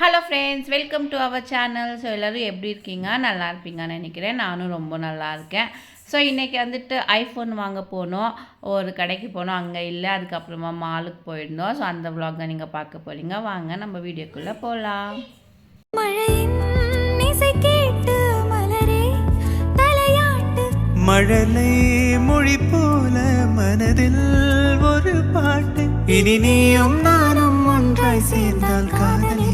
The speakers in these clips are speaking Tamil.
Hello friends welcome to our channel so எல்லோரும் எப்படி இருக்கீங்க? நல்லா இருப்பீங்கன்னு நினைக்கிறேன். நானும் ரொம்ப நல்லா இருக்கேன். ஸோ இன்றைக்கி வந்துட்டு ஐஃபோன் வாங்க போனோம். ஒரு கடைக்கு போனோம். அங்கே இல்லை. அதுக்கப்புறமா மாலுக்கு போயிருந்தோம். ஸோ அந்த vlog-அ நீங்கள் பார்க்க போகிறீங்க வாங்க நம்ம வீடியோக்குள்ளே போகலாம் மழையின் இசை கேட்டு மலரே தலையாட்டு. மழலை மொழி போல மனதில் ஒரு பாட்டு. இனி நீயும் நானும் ஒன்றாய் சேர்ந்தால் காதல்.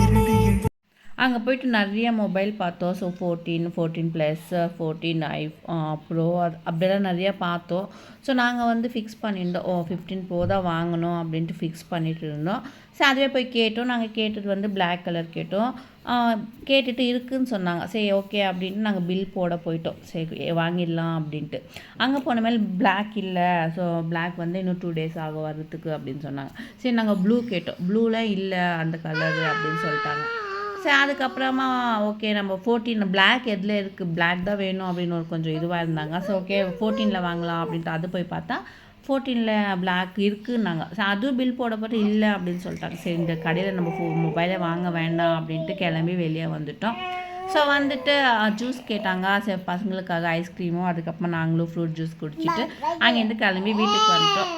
அங்கே போயிட்டு நிறைய மொபைல் பார்த்தோம். So fourteen fourteen plus fourteen ஐ ப்ரோ அது அப்படியெல்லாம் நிறையா பார்த்தோம். ஸோ நாங்கள் வந்து ஃபிக்ஸ் பண்ணியிருந்தோம். ஓ ஃபிஃப்டீன் ப்ரோ தான் வாங்கணும் அப்படின்ட்டு ஃபிக்ஸ் பண்ணிட்டு இருந்தோம். ஸோ அதுவே போய் கேட்டோம். நாங்கள் கேட்டது வந்து பிளாக் கலர் கேட்டோம். கேட்டுட்டு இருக்குன்னு சொன்னாங்க. சரி ஓகே அப்படின்ட்டு நாங்கள் பில் போட போயிட்டோம். சரி வாங்கிடலாம் அப்படின்ட்டு. அங்கே போன மேலே பிளாக் இல்லை. ஸோ பிளாக் வந்து இன்னும் டூ டேஸ் ஆகும் வர்றதுக்கு அப்படின்னு சொன்னாங்க. சரி நாங்கள் ப்ளூ கேட்டோம். ப்ளூவில் இல்லை அந்த கலரு அப்படின்னு சொல்லிட்டாங்க. சரி அதுக்கப்புறமா ஓகே நம்ம ஃபோர்டீன் பிளாக் எதில் இருக்குது பிளாக் தான் வேணும் அப்படின்னு ஒரு கொஞ்சம் இதுவாக இருந்தாங்க. ஸோ ஓகே ஃபோர்டீனில் வாங்கலாம் அப்படின்ட்டு அது போய் பார்த்தா ஃபோர்டீனில் பிளாக் இருக்குன்னாங்க. ஸோ அதுவும் பில் போடப்பட்டு இல்லை அப்படின்னு சொல்லிட்டாங்க. சரி இந்த கடையில் நம்ம ஃபோ மொபைலை வாங்க வேண்டாம் அப்படின்ட்டு கிளம்பி வெளியே வந்துட்டோம். ஸோ வந்துட்டு ஜூஸ் கேட்டாங்க. சரி பசங்களுக்காக ஐஸ்கிரீமும் அதுக்கப்புறமா நாங்களும் ஃப்ரூட் ஜூஸ் குடிச்சிட்டு அங்கேருந்து கிளம்பி வீட்டுக்கு வந்துட்டோம்.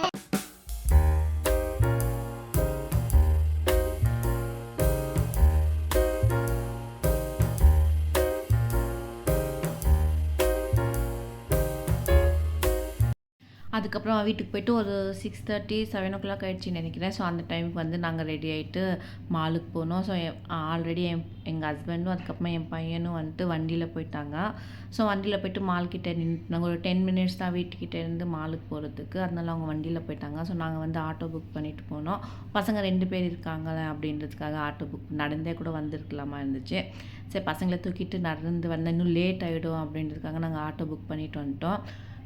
அதுக்கப்புறம் வீட்டுக்கு போயிட்டு ஒரு six thirty seven o'clock ஆகிடுச்சின்னு நினைக்கிறேன். ஸோ அந்த டைமுக்கு வந்து நாங்கள் ரெடி ஆகிட்டு மாலுக்கு போனோம். ஸோ ஆல்ரெடி என் எங்கள் ஹஸ்பண்டும் அதுக்கப்புறமா என் பையனும் வந்துட்டு வண்டியில் போயிட்டாங்க. ஸோ வண்டியில் போயிட்டு மால்கிட்ட நின்று நாங்கள் ஒரு டென் மினிட்ஸ் தான் வீட்டுக்கிட்டே இருந்து மாலுக்கு போகிறதுக்கு அதனால அவங்க வண்டியில் போயிட்டாங்க. ஸோ நாங்கள் வந்து ஆட்டோ புக் பண்ணிட்டு போனோம். பசங்க ரெண்டு பேர் இருக்காங்களே அப்படின்றதுக்காக ஆட்டோ புக் நடந்தே கூட வந்திருக்கலாமா இருந்துச்சு. சரி பசங்களை தூக்கிட்டு நடந்து வந்தேன். இன்னும் லேட் ஆகிடும் அப்படின்றதுக்காக நாங்கள் ஆட்டோ புக் பண்ணிட்டு வந்துட்டோம்.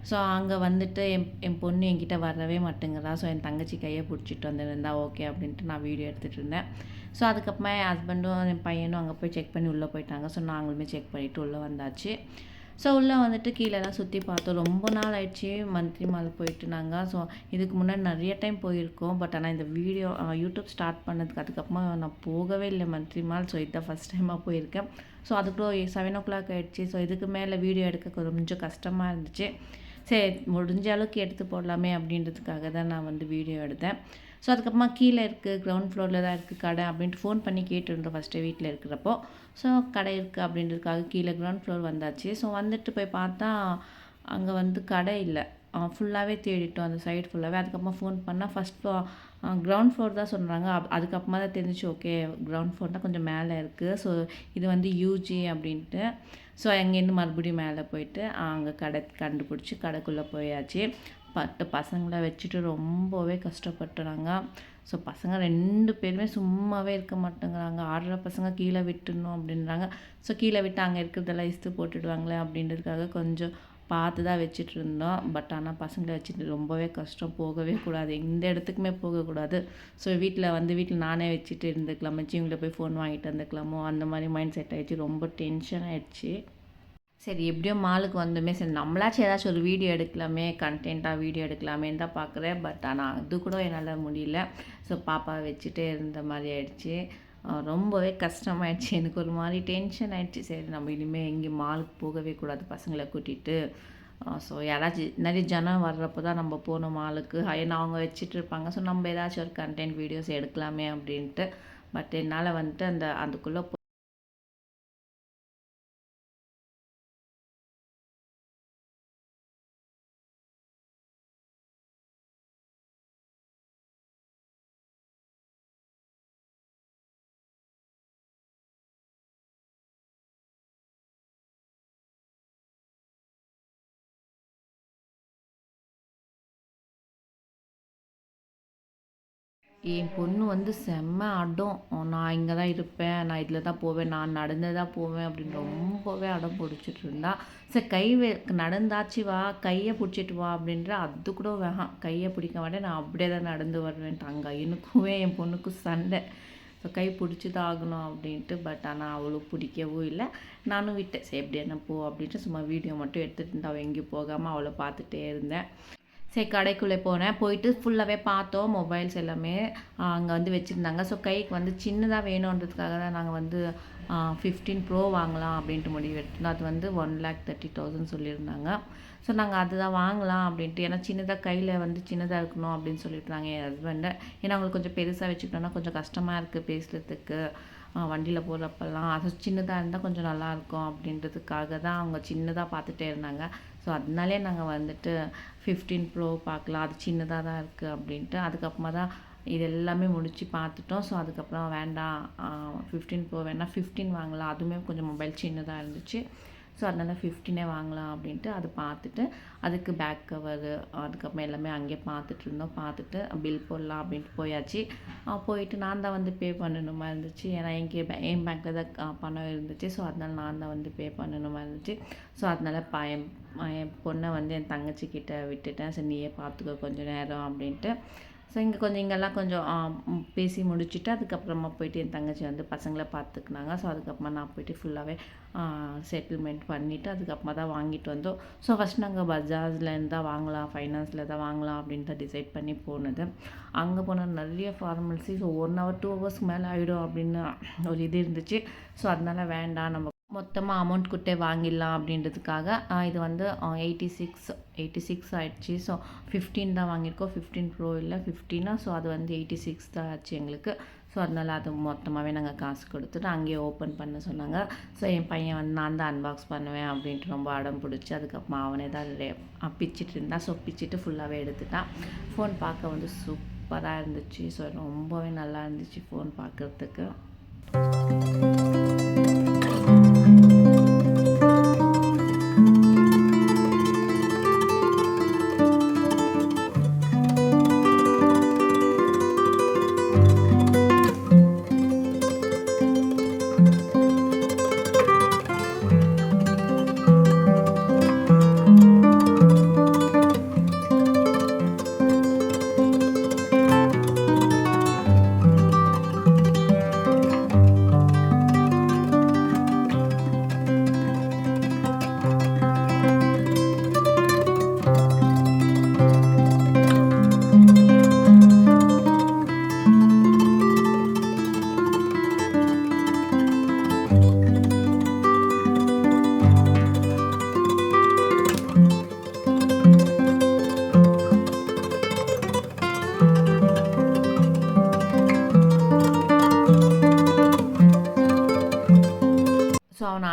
ஸோ அங்கே வந்துட்டு என் என் பொண்ணு என்கிட்ட வரவே மாட்டேங்கிறா. ஸோ என் தங்கச்சி கையை பிடிச்சிட்டு வந்திருந்தா ஓகே அப்படின்ட்டு நான் வீடியோ எடுத்துகிட்டு இருந்தேன். ஸோ அதுக்கப்புறமா என் ஹஸ்பண்டும் என் பையனும் அங்கே போய் செக் பண்ணி உள்ளே போயிட்டாங்க. ஸோ நாங்களுமே செக் பண்ணிவிட்டு உள்ளே வந்தாச்சு. ஸோ உள்ளே வந்துட்டு கீழெல்லாம் சுற்றி பார்த்தோம். ரொம்ப நாள் ஆயிடுச்சு. மந்த்லி மால் போயிட்டு நாங்கள் ஸோ இதுக்கு முன்னாடி நிறைய டைம் போயிருக்கோம். பட் ஆனால் இந்த வீடியோ யூடியூப் ஸ்டார்ட் பண்ணதுக்கு அதுக்கப்புறமா நான் போகவே இல்லை மந்த்லி மால். ஸோ இதான் ஃபஸ்ட் டைமாக போயிருக்கேன். ஸோ அதுக்குள்ளே செவன் ஓ கிளாக் ஆகிடுச்சு ஸோ இதுக்கு மேலே வீடியோ எடுக்க கொஞ்சம் கஷ்டமாக இருந்துச்சு. சரி முடிஞ்ச அளவுக்கு எடுத்து போடலாமே அப்படின்றதுக்காக தான் நான் வந்து வீடியோ எடுத்தேன். ஸோ அதுக்கப்புறமா கீழே இருக்குது கிரவுண்ட் ஃப்ளோரில் தான் இருக்குது கடை அப்படின்ட்டு ஃபோன் பண்ணி கேட்டுருந்தோம் ஃபஸ்ட்டு வீட்டில் இருக்கிறப்போ. ஸோ கடை இருக்குது அப்படின்றதுக்காக கீழே கிரவுண்ட் ஃப்ளோர் வந்தாச்சு. ஸோ வந்துட்டு போய் பார்த்தா அங்கே வந்து கடை இல்லை. ஃபுல்லாகவே தேடிட்டோம் அந்த சைடு ஃபுல்லாகவே அதுக்கப்புறமா ஃபோன் பண்ணால் ஃபஸ்ட் கிரவுண்ட் ஃப்ளோர் தான் சொல்கிறாங்க அப் அதுக்கப்புறமா தான் தெரிஞ்சிச்சு ஓகே கிரவுண்ட் ஃப்ளோர் தான் கொஞ்சம் மேலே இருக்குது ஸோ இது வந்து யூஜி அப்படின்ட்டு. ஸோ அங்கேருந்து மறுபடியும் மேலே போயிட்டு அங்கே கடை கண்டுபிடிச்சி கடைக்குள்ளே போயாச்சு. பட்டு பசங்களை வச்சுட்டு ரொம்பவே கஷ்டப்பட்டுறாங்க. ஸோ பசங்க ரெண்டு பேருமே சும்மாவே இருக்க மாட்டேங்கிறாங்க. ஆடுற பசங்க கீழே விட்டுணும் அப்படின்றாங்க. ஸோ கீழே விட்டு அங்கே இருக்கிறதெல்லாம் இஸ்து போட்டுடுவாங்களே அப்படின்றதுக்காக கொஞ்சம் பார்த்து தான் வச்சுட்டு இருந்தோம் பட் ஆனால் பசங்களை வச்சுட்டு ரொம்பவே கஷ்டம். போகவே கூடாது. எந்த இடத்துக்குமே போகக்கூடாது ஸோ வீட்டில் வந்து வீட்டில் நானே வச்சுட்டு இருந்துக்கலாம்? ஜிம்மில் போய் ஃபோன் வாங்கிட்டு வந்துக்கலாமோ? அந்த மாதிரி மைண்ட் செட் ஆகிடுச்சு ரொம்ப டென்ஷன் ஆகிடுச்சு சரி எப்படியோ மாலுக்கு வந்தோமே. சரி நம்மளாச்சும் ஏதாச்சும் ஒரு வீடியோ எடுக்கலாமே. கண்டென்ட்டாக வீடியோ எடுக்கலாமேன்னு தான் பார்க்குறேன் பட் ஆனால் அது கூட என்னால் முடியல. ஸோ பாப்பாவை வச்சுட்டே இருந்த மாதிரி ஆயிடுச்சு. ரொம்பவே கஷ்டமாயிடுச்சு. எனக்கு ஒரு மாதிரி டென்ஷன் ஆயிடுச்சு. சரி நம்ம இனிமேல் எங்கேயும் மாலுக்கு போகவே கூடாது பசங்களை கூட்டிகிட்டு ஸோ யாராச்சும் நிறைய ஜனம் வர்றப்போ தான் நம்ம போகணும் மாலுக்கு ஏன்னா அவங்க வச்சுட்டு இருப்பாங்க. ஸோ நம்ம ஏதாச்சும் ஒரு கண்டென்ட் வீடியோஸ் எடுக்கலாமே அப்படின்ட்டு. பட் என்னால் வந்துட்டு அந்த அதுக்குள்ளே என் பொண்ணு வந்து செம்ம அடம். நான் இங்கே தான் இருப்பேன். நான் இதில் தான் போவேன். நான் நடந்து தான் போவேன் அப்படின்னு ரொம்பவே அடம் பிடிச்சிட்டு இருந்தா. சரி கை வே நடந்தாச்சு வா கையை பிடிச்சிட்டு வா அப்படின்ற அது கூட வேணாம். கையை பிடிக்க மாட்டேன். நான் அப்படியே தான் நடந்து வருவேன்ட்டாங்க எனக்குமே என் பொண்ணுக்கும் சண்டை. ஸோ கை பிடிச்சி தான் ஆகணும் அப்படின்ட்டு பட் ஆனால் அவ்வளோ பிடிக்கவும் இல்லை. நானும் விட்டேன். சரி எப்படி என்ன போ அப்படின்ட்டு சும்மா வீடியோ மட்டும் எடுத்துகிட்டு இருந்தா. அவள் எங்கேயும் போகாமல் அவளை பார்த்துட்டே இருந்தேன். சரி கடைக்குள்ளே போனேன். போயிட்டு ஃபுல்லாகவே பார்த்தோம் மொபைல்ஸ் எல்லாமே அங்கே வந்து வச்சுருந்தாங்க. ஸோ கைக்கு வந்து சின்னதாக வேணுன்றதுக்காக தான் நாங்கள் வந்து ஃபிஃப்டீன் ப்ரோ வாங்கலாம் அப்படின்ட்டு முடிவு எடுத்தோம் அது வந்து ஒன் லேக் தேர்ட்டி தௌசண்ட் சொல்லியிருந்தாங்க. ஸோ நாங்கள் அதுதான் வாங்கலாம் அப்படின்ட்டு ஏன்னா சின்னதாக கையில் வந்து சின்னதாக இருக்கணும் அப்படின்னு சொல்லியிருந்தாங்க என் ஹஸ்பண்டை ஏன்னா அவங்களுக்கு கொஞ்சம் பெருசாக வச்சுக்கிட்டோன்னா கொஞ்சம் கஷ்டமாக இருக்குது பேசுகிறதுக்கு வண்டியில் போகிறப்பெல்லாம் அது சின்னதாக இருந்தால் கொஞ்சம் நல்லாயிருக்கும் அப்படின்றதுக்காக தான் அவங்க சின்னதாக பார்த்துட்டே இருந்தாங்க. ஸோ அதனாலே நாங்கள் வந்துட்டு ஃபிஃப்டீன் ப்ரோ பார்க்கலாம். அது சின்னதாக தான் இருக்குது அப்படின்ட்டு. அதுக்கப்புறமா தான் இது எல்லாமே முடித்து பார்த்துட்டோம். ஸோ அதுக்கப்புறம் வேண்டாம். ஃபிஃப்டீன் ப்ரோ வேணால் ஃபிஃப்டீன் வாங்கலாம். அதுவுமே கொஞ்சம் மொபைல் சின்னதாக இருந்துச்சு. ஸோ அதனால் ஃபிஃப்டினே வாங்கலாம் அப்படின்ட்டு அது பார்த்துட்டு அதுக்கு பேக் கவரு அதுக்கப்புறம் எல்லாமே அங்கேயே பார்த்துட்டு இருந்தோம். பார்த்துட்டு பில் போடலாம் அப்படின்ட்டு போயாச்சு. போயிட்டு நான் தான் வந்து பே பண்ணணுமா இருந்துச்சு. ஏன்னா எங்கே என் பேங்க்கில் தான் பணம் இருந்துச்சு. ஸோ அதனால நான் தான் வந்து பே பண்ணணுமா இருந்துச்சு. ஸோ அதனால ப என் பொண்ணை வந்து என் தங்கச்சிக்கிட்ட விட்டுட்டேன். சரி நீயே பார்த்துக்கோ கொஞ்சம் நேரம் அப்படின்ட்டு. ஸோ இங்கே கொஞ்சம் இங்கெல்லாம் கொஞ்சம் பேசி முடிச்சுட்டு அதுக்கப்புறமா போயிட்டு என் தங்கச்சி வந்து பசங்களை பார்த்துக்கினாங்க. ஸோ அதுக்கப்புறமா நான் போயிட்டு ஃபுல்லாகவே செட்டில்மெண்ட் பண்ணிவிட்டு அதுக்கப்புறமா தான் வாங்கிட்டு வந்தோம். ஸோ ஃபஸ்ட் நாங்கள் பஜாஜ்லேருந்து தான் வாங்கலாம் ஃபைனான்ஸில் தான் வாங்கலாம் அப்படின்னு தான் டிசைட் பண்ணி போனது. அங்கே போனால் நிறைய formalities so one hour two ஹவர்ஸ்க்கு மேலே ஆகிடும் அப்படின்னு ஒரு இது இருந்துச்சு. ஸோ அதனால வேண்டாம் நம்ம மொத்தமாக அமௌண்ட் கொடுத்தே வாங்கிடலாம் அப்படின்றதுக்காக இது வந்து எயிட்டி சிக்ஸ் எயிட்டி சிக்ஸ் ஆகிடுச்சி ஸோ ஃபிஃப்டீன் தான் வாங்கியிருக்கோம். ஃபிஃப்டீன் ப்ரோ இல்லை ஃபிஃப்டீனா ஸோ அது வந்து எயிட்டி சிக்ஸ் தான் ஆச்சு எங்களுக்கு. ஸோ அதனால் அது மொத்தமாகவே நாங்கள் காசு கொடுத்துட்டு அங்கேயே ஓப்பன் பண்ண சொன்னாங்க. ஸோ என் பையன் வந்து நான் தான் அன்பாக்ஸ் பண்ணுவேன் அப்படின்ட்டு ரொம்ப அடம் பிடிச்சி அதுக்கப்புறமா அவனே தான் பிச்சுட்டு பிச்சிட்டு இருந்தான். ஸோ பிச்சுட்டு ஃபுல்லாகவே எடுத்துட்டான். ஃபோன் பார்க்க வந்து சூப்பராக இருந்துச்சு. ஸோ ரொம்பவே நல்லா இருந்துச்சு ஃபோன் பார்க்குறதுக்கு.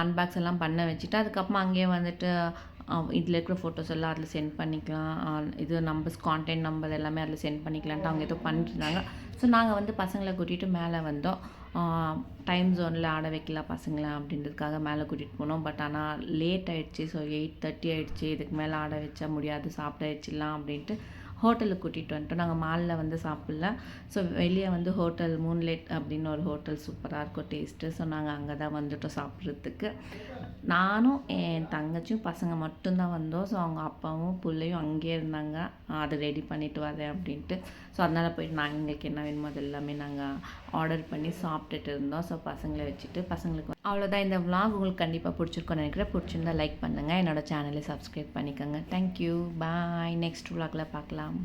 அன்பாக்ஸ் எல்லாம் பண்ண வச்சுட்டு அதுக்கப்புறமா அங்கேயே வந்துட்டு இதில் இருக்கிற ஃபோட்டோஸ் எல்லாம் அதில் சென்ட் பண்ணிக்கலாம். இது நம்பர்ஸ் கான்டென்ட் நம்பர் எல்லாமே அதில் சென்ட் பண்ணிக்கலான்ட்டு அவங்க ஏதோ பண்ணிட்டுருந்தாங்க. ஸோ நாங்கள் வந்து பசங்களை கூட்டிகிட்டு மேலே வந்தோம். டைம் ஜோனில் ஆட வைக்கலாம் பசங்களை அப்படின்றதுக்காக மேலே கூட்டிகிட்டு போனோம். பட் ஆனால் லேட் ஆகிடுச்சி ஸோ எயிட் தேர்ட்டி ஆகிடுச்சி இதுக்கு மேலே ஆட வச்சா முடியாது சாப்பிட அப்படின்ட்டு ஹோட்டலுக்கு கூட்டிகிட்டு வந்துட்டோம். நாங்கள் மாலில் வந்து சாப்பிடல. ஸோ வெளியே வந்து ஹோட்டல் மூன்லேட் அப்படின்னு ஒரு ஹோட்டல் சூப்பராக இருக்கும். டேஸ்ட்டு ஸோ நாங்கள் அங்கே தான் வந்துட்டோம் சாப்பிட்றதுக்கு. நானும் என் தங்கச்சியும் பசங்க மட்டும்தான் வந்தோம். ஸோ அவங்க அப்பாவும் பிள்ளையும் அங்கேயே இருந்தாங்க. அதை ரெடி பண்ணிட்டு வரேன் அப்படின்ட்டு. ஸோ அதனால் போயிட்டு நாங்கள் எங்களுக்கு என்ன வேணுமோ அது எல்லாமே நாங்கள் ஆர்டர் பண்ணி சாப்பிட்டுட்டு இருந்தோம். ஸோ பசங்களை வச்சுட்டு பசங்களுக்கு அவ்வளோதான் இந்த vlog உங்களுக்கு கண்டிப்பாக பிடிச்சிருக்கும்னு நினைக்கிறேன். பிடிச்சிருந்தா லைக் பண்ணுங்கள் என்னோடய சேனலை சப்ஸ்கிரைப் பண்ணிக்கோங்க. தேங்க்யூ பாய் நெக்ஸ்ட் vlogல பார்க்கலாம்.